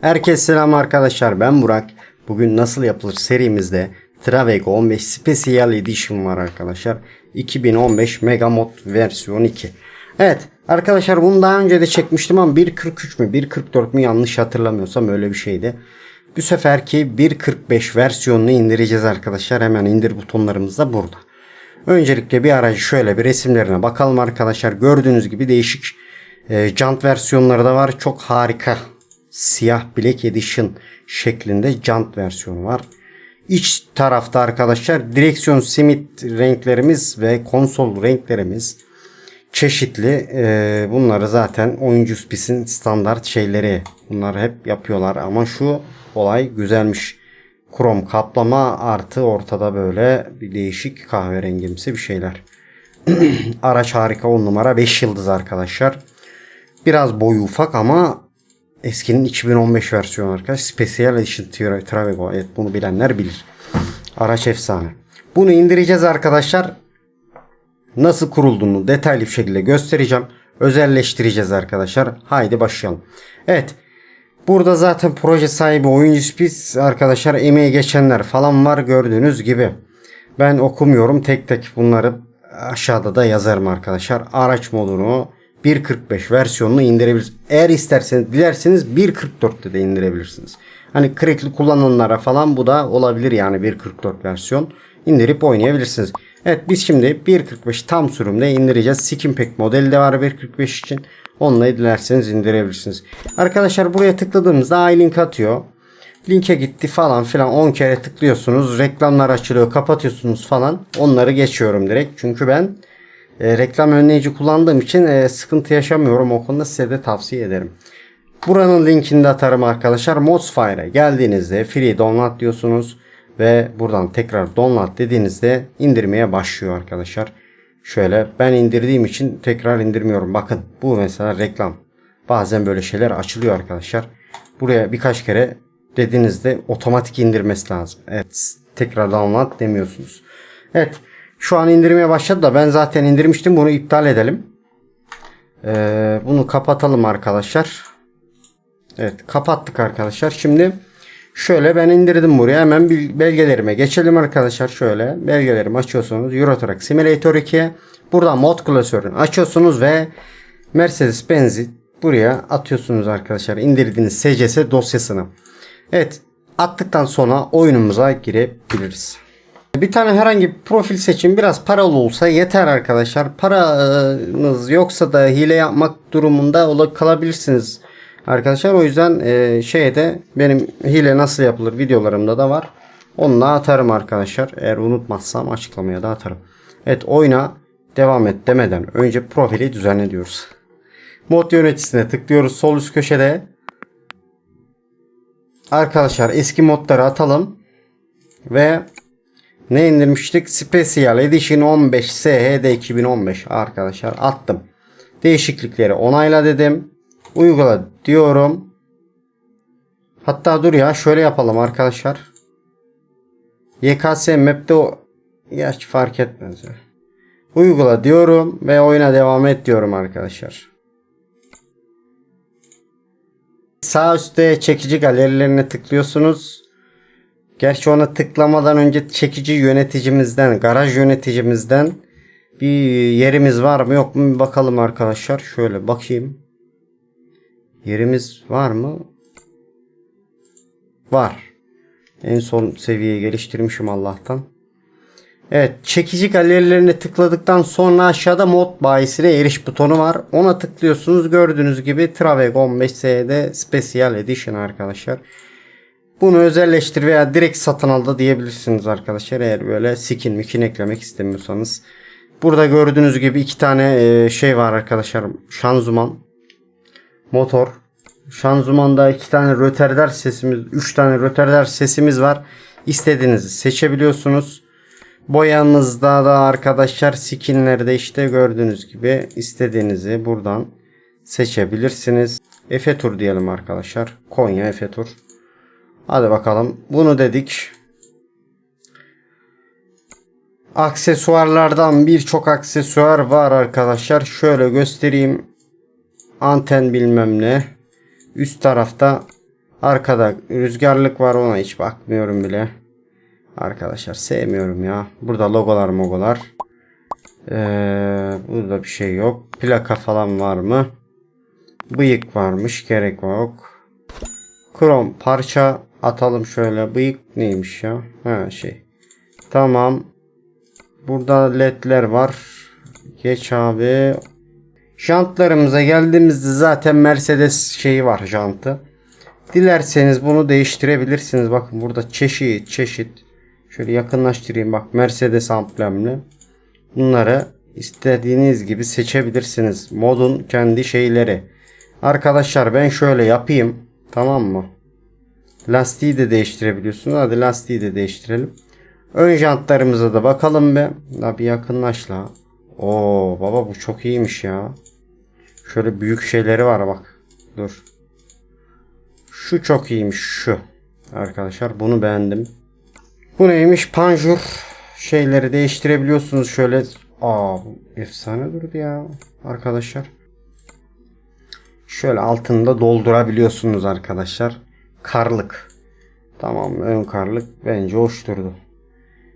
Herkese selam arkadaşlar ben Burak. Bugün nasıl yapılır serimizde Travego 15 Special Edition var arkadaşlar. 2015 Mega Mod versiyon 2. Evet arkadaşlar bunu daha önce de çekmiştim ama 1.43 mü 1.44 mü yanlış hatırlamıyorsam öyle bir şeydi. Bu seferki 1.45 versiyonunu indireceğiz arkadaşlar. Hemen indir butonlarımız da burada. Öncelikle bir aracı şöyle bir resimlerine bakalım arkadaşlar. Gördüğünüz gibi değişik e, jant versiyonları da var. Çok harika. Siyah Black Edition şeklinde jant versiyonu var. İç tarafta arkadaşlar direksiyon simit renklerimiz ve konsol renklerimiz çeşitli. E, bunları zaten oyuncu spis'in standart şeyleri. Bunlar hep yapıyorlar ama şu olay güzelmiş. Krom kaplama artı ortada böyle bir değişik kahverengimsi bir şeyler. Araç harika 10 numara 5 yıldız arkadaşlar. Biraz boyu ufak ama eskinin 2015 versiyonu arkadaşlar. Special Edition Tra- Travego. Evet bunu bilenler bilir. Araç efsane. Bunu indireceğiz arkadaşlar. Nasıl kurulduğunu detaylı bir şekilde göstereceğim. Özelleştireceğiz arkadaşlar. Haydi başlayalım. Evet. Burada zaten proje sahibi oyuncu biz arkadaşlar emeği geçenler falan var gördüğünüz gibi. Ben okumuyorum tek tek bunları aşağıda da yazarım arkadaşlar. Araç modunu 1.45 versiyonunu indirebilirsiniz. Eğer isterseniz dilerseniz 1.44'te de indirebilirsiniz. Hani crackli kullananlara falan bu da olabilir yani 1.44 versiyon. indirip oynayabilirsiniz. Evet biz şimdi 1.45 tam sürümde indireceğiz. Skin Pack modeli de var 1.45 için. Onunla dilerseniz indirebilirsiniz. Arkadaşlar buraya tıkladığımızda link atıyor. Linke gitti falan filan 10 kere tıklıyorsunuz. Reklamlar açılıyor kapatıyorsunuz falan. Onları geçiyorum direkt. Çünkü ben e, reklam önleyici kullandığım için e, sıkıntı yaşamıyorum. O konuda size de tavsiye ederim. Buranın linkini de atarım arkadaşlar. Modsfire'a geldiğinizde free download diyorsunuz. Ve buradan tekrar download dediğinizde indirmeye başlıyor arkadaşlar. Şöyle ben indirdiğim için tekrar indirmiyorum. Bakın bu mesela reklam. Bazen böyle şeyler açılıyor arkadaşlar. Buraya birkaç kere dediğinizde otomatik indirmesi lazım. Evet tekrar download demiyorsunuz. Evet şu an indirmeye başladı da ben zaten indirmiştim. Bunu iptal edelim. Ee, bunu kapatalım arkadaşlar. Evet kapattık arkadaşlar. Şimdi şöyle ben indirdim buraya. Hemen belgelerime geçelim arkadaşlar. Şöyle belgelerimi açıyorsunuz. Euro Truck Simulator 2'ye. Buradan mod klasörünü açıyorsunuz ve Mercedes Benz'i buraya atıyorsunuz arkadaşlar. İndirdiğiniz SCS dosyasını. Evet attıktan sonra oyunumuza girebiliriz. Bir tane herhangi bir profil seçin. Biraz paralı olsa yeter arkadaşlar. Paranız yoksa da hile yapmak durumunda kalabilirsiniz arkadaşlar. O yüzden e, şeyde benim hile nasıl yapılır videolarımda da var. Onunla atarım arkadaşlar. Eğer unutmazsam açıklamaya da atarım. Evet oyuna devam et demeden önce profili düzenle diyoruz. Mod yöneticisine tıklıyoruz sol üst köşede. Arkadaşlar eski modları atalım. Ve ne indirmiştik? Special Edition 15 SHD 2015 arkadaşlar attım. Değişiklikleri onayla dedim. Uygula diyorum. Hatta dur ya şöyle yapalım arkadaşlar. YKS Map'te o Gerçi fark etmez ya. Uygula diyorum ve oyuna devam et diyorum arkadaşlar. Sağ üstte çekici galerilerine tıklıyorsunuz. Gerçi ona tıklamadan önce çekici yöneticimizden, garaj yöneticimizden bir yerimiz var mı yok mu bir bakalım arkadaşlar. Şöyle bakayım. Yerimiz var mı? Var. En son seviyeye geliştirmişim Allah'tan. Evet çekici galerilerine tıkladıktan sonra aşağıda mod bayisine eriş butonu var. Ona tıklıyorsunuz. Gördüğünüz gibi Travego 15S'de Special Edition arkadaşlar. Bunu özelleştir veya direkt satın al da diyebilirsiniz arkadaşlar. Eğer böyle skin mikin eklemek istemiyorsanız. Burada gördüğünüz gibi iki tane e, şey var arkadaşlar. Şanzıman. Motor. Şanzımanda iki tane röterder sesimiz, üç tane röterder sesimiz var. İstediğinizi seçebiliyorsunuz. Boyanızda da arkadaşlar skinlerde işte gördüğünüz gibi istediğinizi buradan seçebilirsiniz. Efe Tur diyelim arkadaşlar. Konya Efe Tur. Hadi bakalım. Bunu dedik. Aksesuarlardan birçok aksesuar var arkadaşlar. Şöyle göstereyim. Anten bilmem ne. Üst tarafta Arkada rüzgarlık var ona hiç bakmıyorum bile. Arkadaşlar sevmiyorum ya. Burada logolar mogolar. Ee, burada bir şey yok. Plaka falan var mı? Bıyık varmış. Gerek yok. Krom parça atalım şöyle. Bıyık neymiş ya? Ha şey. Tamam. Burada ledler var. Geç abi. Jantlarımıza geldiğimizde zaten Mercedes şeyi var jantı. Dilerseniz bunu değiştirebilirsiniz. Bakın burada çeşit çeşit. Şöyle yakınlaştırayım bak Mercedes amblemli. Bunları istediğiniz gibi seçebilirsiniz. Modun kendi şeyleri. Arkadaşlar ben şöyle yapayım. Tamam mı? Lastiği de değiştirebiliyorsunuz. Hadi lastiği de değiştirelim. Ön jantlarımıza da bakalım be. La bir yakınlaş la. Oo baba bu çok iyiymiş ya. Şöyle büyük şeyleri var bak. Dur. Şu çok iyiymiş şu. Arkadaşlar bunu beğendim. Bu neymiş? Panjur şeyleri değiştirebiliyorsunuz şöyle. Aa efsane durdu ya arkadaşlar. Şöyle altında doldurabiliyorsunuz arkadaşlar. Karlık. Tamam ön karlık bence hoş durdu.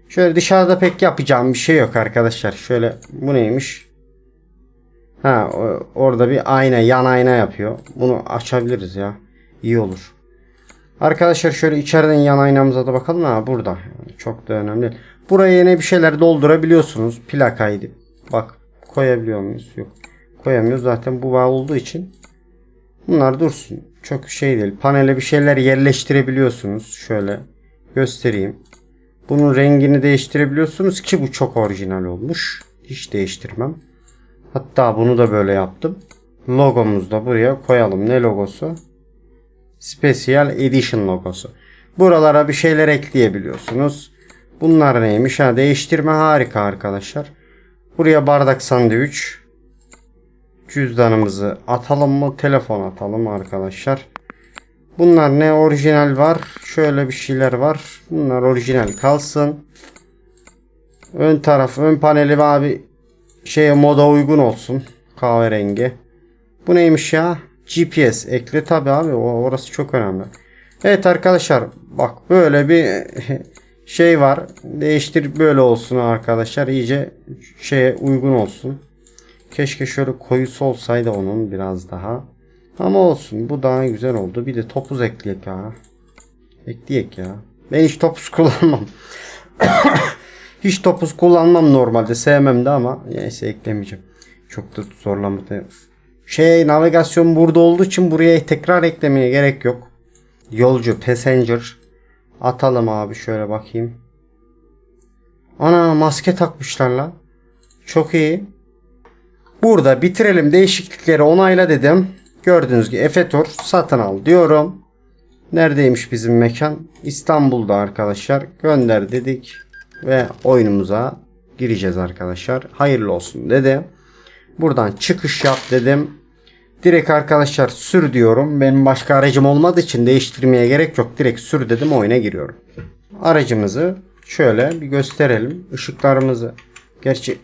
Şöyle dışarıda pek yapacağım bir şey yok arkadaşlar. Şöyle bu neymiş? Ha orada bir ayna yan ayna yapıyor. Bunu açabiliriz ya. İyi olur. Arkadaşlar şöyle içeriden yan aynamıza da bakalım. Ha burada. Çok da önemli. Buraya yine bir şeyler doldurabiliyorsunuz. Plakaydı. Bak koyabiliyor muyuz? Yok. Koyamıyoruz. Zaten bu bağ olduğu için. Bunlar dursun. Çok şey değil. Panele bir şeyler yerleştirebiliyorsunuz. Şöyle göstereyim. Bunun rengini değiştirebiliyorsunuz ki bu çok orijinal olmuş. Hiç değiştirmem. Hatta bunu da böyle yaptım. Logomuzu da buraya koyalım. Ne logosu? Special Edition logosu. Buralara bir şeyler ekleyebiliyorsunuz. Bunlar neymiş? Ha, değiştirme harika arkadaşlar. Buraya bardak sandviç. Cüzdanımızı atalım mı? Telefon atalım arkadaşlar. Bunlar ne orijinal var? Şöyle bir şeyler var. Bunlar orijinal kalsın. Ön taraf, ön paneli abi şeye moda uygun olsun. Kahverengi. Bu neymiş ya? GPS ekle tabi abi. Orası çok önemli. Evet arkadaşlar bak böyle bir şey var. Değiştir böyle olsun arkadaşlar. İyice şeye uygun olsun. Keşke şöyle koyusu olsaydı onun biraz daha. Ama olsun bu daha güzel oldu. Bir de topuz ekleyek ya. Ekleyek ya. Ben hiç topuz kullanmam. hiç topuz kullanmam normalde. Sevmem de ama neyse eklemeyeceğim. Çok da zorlamadı. Şey navigasyon burada olduğu için buraya tekrar eklemeye gerek yok. Yolcu passenger atalım abi şöyle bakayım. Ana maske takmışlar la. Çok iyi. Burada bitirelim değişiklikleri onayla dedim. Gördüğünüz gibi Efetor satın al diyorum. Neredeymiş bizim mekan? İstanbul'da arkadaşlar. Gönder dedik. Ve oyunumuza gireceğiz arkadaşlar. Hayırlı olsun dedi. Buradan çıkış yap dedim. Direkt arkadaşlar sür diyorum. Benim başka aracım olmadığı için değiştirmeye gerek yok. Direkt sür dedim oyuna giriyorum. Aracımızı şöyle bir gösterelim. Işıklarımızı. Gerçi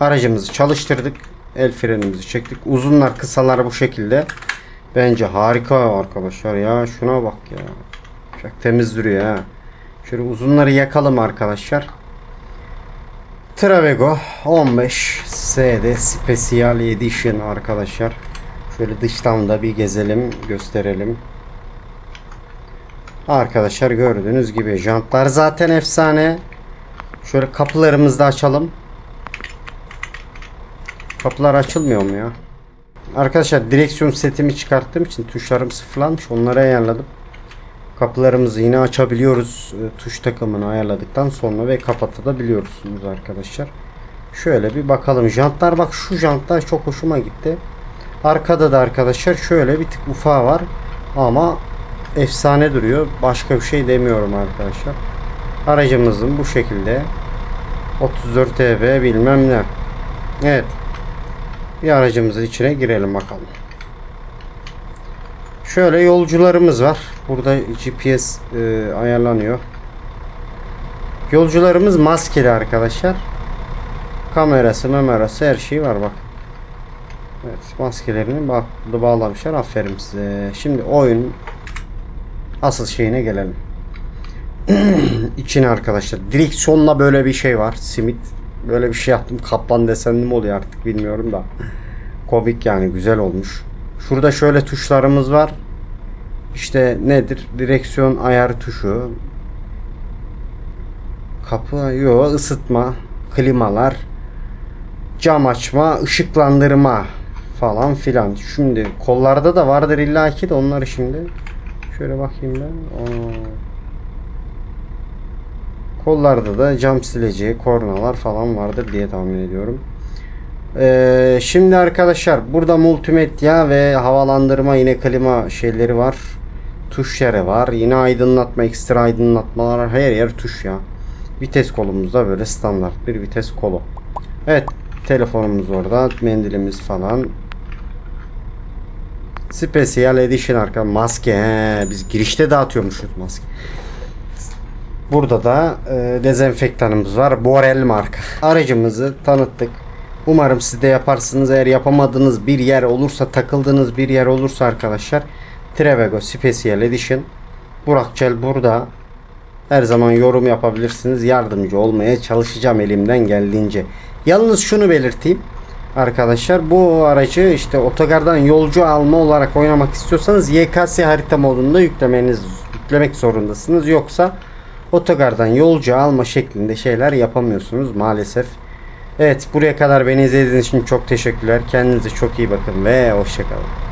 Aracımızı çalıştırdık. El frenimizi çektik. Uzunlar kısalar bu şekilde. Bence harika arkadaşlar ya. Şuna bak ya. Çok temiz duruyor ha. Şöyle uzunları yakalım arkadaşlar. Travego 15 SD Special Edition arkadaşlar. Şöyle dıştan da bir gezelim, gösterelim. Arkadaşlar gördüğünüz gibi jantlar zaten efsane. Şöyle kapılarımızı da açalım. Kapılar açılmıyor mu ya? Arkadaşlar direksiyon setimi çıkarttığım için tuşlarım sıfırlanmış. Onları ayarladım. Kapılarımızı yine açabiliyoruz. e, Tuş takımını ayarladıktan sonra ve kapatabiliyorsunuz arkadaşlar. Şöyle bir bakalım. Jantlar bak şu jantlar çok hoşuma gitti. Arkada da arkadaşlar şöyle bir tık ufağı var. Ama efsane duruyor. Başka bir şey demiyorum arkadaşlar. Aracımızın bu şekilde 34 TB bilmem ne. Evet. Bir aracımızın içine girelim bakalım. Şöyle yolcularımız var. Burada GPS e, ayarlanıyor. Yolcularımız maskeli arkadaşlar. Kamerası, memerası her şey var bak. Evet maskelerini bak bağlamışlar. Aferin size. Şimdi oyun asıl şeyine gelelim. İçine arkadaşlar. Direksiyonla böyle bir şey var. Simit. Böyle bir şey yaptım. Kaplan desenli mi oluyor artık bilmiyorum da. Komik yani güzel olmuş. Şurada şöyle tuşlarımız var. İşte nedir? Direksiyon ayar tuşu. Kapı yo ısıtma, klimalar, cam açma, ışıklandırma falan filan. Şimdi kollarda da vardır illaki de onları şimdi şöyle bakayım ben. Aa. Kollarda da cam sileci, kornalar falan vardır diye tahmin ediyorum. Ee, şimdi arkadaşlar burada multimedya ve havalandırma yine klima şeyleri var. Tuş yeri var. Yine aydınlatma, ekstra aydınlatmalar. Her yer tuş ya. Vites kolumuzda böyle standart bir vites kolu. Evet telefonumuz orada. Mendilimiz falan. Special Edition arka maske. He, biz girişte dağıtıyormuşuz maske. Burada da e, dezenfektanımız var. Borel marka. Aracımızı tanıttık. Umarım siz de yaparsınız. Eğer yapamadığınız bir yer olursa, takıldığınız bir yer olursa arkadaşlar Trevego Special Edition Burak Çel burada. Her zaman yorum yapabilirsiniz. Yardımcı olmaya çalışacağım elimden geldiğince. Yalnız şunu belirteyim. Arkadaşlar bu aracı işte otogardan yolcu alma olarak oynamak istiyorsanız YKS harita modunda yüklemeniz yüklemek zorundasınız. Yoksa otogardan yolcu alma şeklinde şeyler yapamıyorsunuz maalesef. Evet buraya kadar beni izlediğiniz için çok teşekkürler. Kendinize çok iyi bakın ve hoşçakalın.